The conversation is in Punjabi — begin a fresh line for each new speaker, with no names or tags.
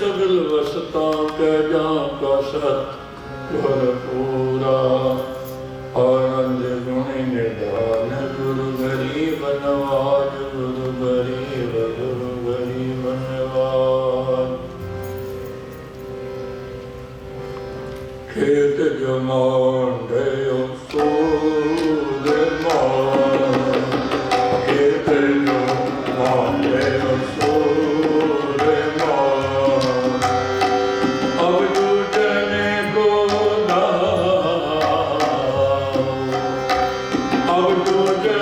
ਸਗਲ ਵਸਤਾ ਕੈ ਜਾ ਕਾ ਸਤ ਗੁਰ ਪੂਰਾ। ਆਨੰਦ ਗੁਣੀ ਨਿਧਾਨ ਗੁਰੂ ਗਰੀਬ ਨਵਾਜ ਗੁਰੂ ਗਰੀਬ ਗੁਰੂ ਗਰੀਬ ਨਵਾਜ ਖੇਤ ਜਮਾਨ ਦੇ ਉਸੂਦ Hallelujah.